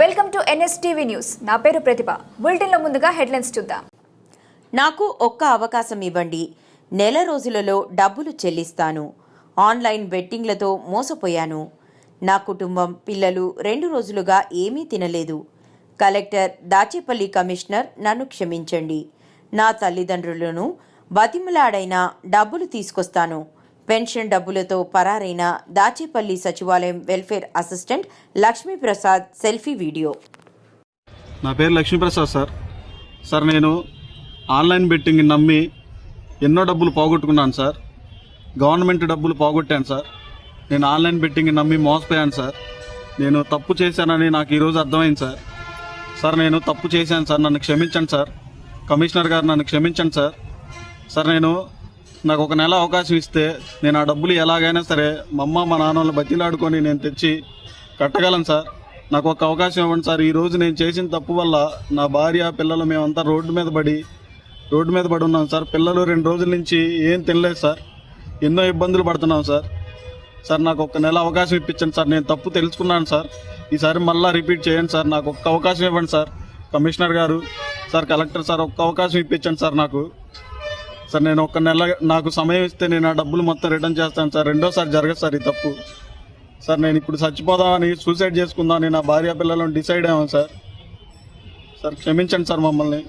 Welcome to NSTV news. నా పేరు ప్రతిభ. బులెటిన్లో ముందుగా హెడ్లైన్స్ చూద్దాం. నాకు ఒక్క అవకాశం ఇవ్వండి. నెల రోజులలో డబ్బులు చెల్లిస్తాను. ఆన్లైన్ బెట్టింగ్లతో మోసపోయాను. నా కుటుంబం పిల్లలు రెండు రోజులుగా ఏమీ తినలేదు. కలెక్టర్ దాచేపల్లి కమిషనర్ నన్ను క్షమించండి. నా తల్లిదండ్రులను బతిమలాడైనా డబ్బులు తీసుకొస్తాను. పెన్షన్ డబ్బులతో పరారైన దాచేపల్లి సచివాలయం welfare assistant Lakshmiprasad selfie video. నా పేరు లక్ష్మీప్రసాద్ సార్. సార్ నేను ఆన్లైన్ బెట్టింగ్ నమ్మి ఎన్నో డబ్బులు పోగొట్టుకున్నాను సార్. గవర్నమెంట్ డబ్బులు పోగొట్టాను సార్. నేను ఆన్లైన్ బెట్టింగ్ నమ్మి మోసపోయాను సార్. నేను తప్పు చేశానని నాకు ఈరోజు అర్థమైంది సార్. సార్ నేను తప్పు చేశాను సార్. నన్ను క్షమించండి సార్. కమిషనర్ గారు నన్ను క్షమించండి సార్. సార్ నేను నాకు ఒక నెల అవకాశం ఇస్తే నేను ఆ డబ్బులు ఎలాగైనా సరే మా అమ్మ మా నాన్నలు బతిలాడుకొని నేను తెచ్చి కట్టగలను సార్. నాకు ఒక అవకాశం ఇవ్వండి సార్. ఈరోజు నేను చేసిన తప్పు వల్ల నా భార్య పిల్లలు మేమంతా రోడ్డు మీద పడి రోడ్డు మీద పడి ఉన్నాం సార్. పిల్లలు రెండు రోజుల నుంచి ఏం తినలేదు సార్. ఎన్నో ఇబ్బందులు పడుతున్నాం సార్. సార్ నాకు ఒక నెల అవకాశం ఇప్పించండి సార్. నేను తప్పు తెలుసుకున్నాను సార్. ఈసారి మళ్ళీ రిపీట్ చేయండి సార్. నాకు ఒక్క అవకాశం ఇవ్వండి sir. Commissioner garu sir collector sir ఒక్క అవకాశం ఇప్పించండి సార్ నాకు. సార్ నేను ఒక నెల నాకు సమయం ఇస్తే నేను ఆ డబ్బులు మొత్తం రిటర్న్ చేస్తాను సార్. రెండోసారి జరగదు సార్ ఈ తప్పు. సార్ నేను ఇప్పుడు చచ్చిపోదామని సూసైడ్ చేసుకుందామని నా భార్య పిల్లలను డిసైడ్ అయ్యాను సార్. సార్ క్షమించండి సార్ మమ్మల్ని.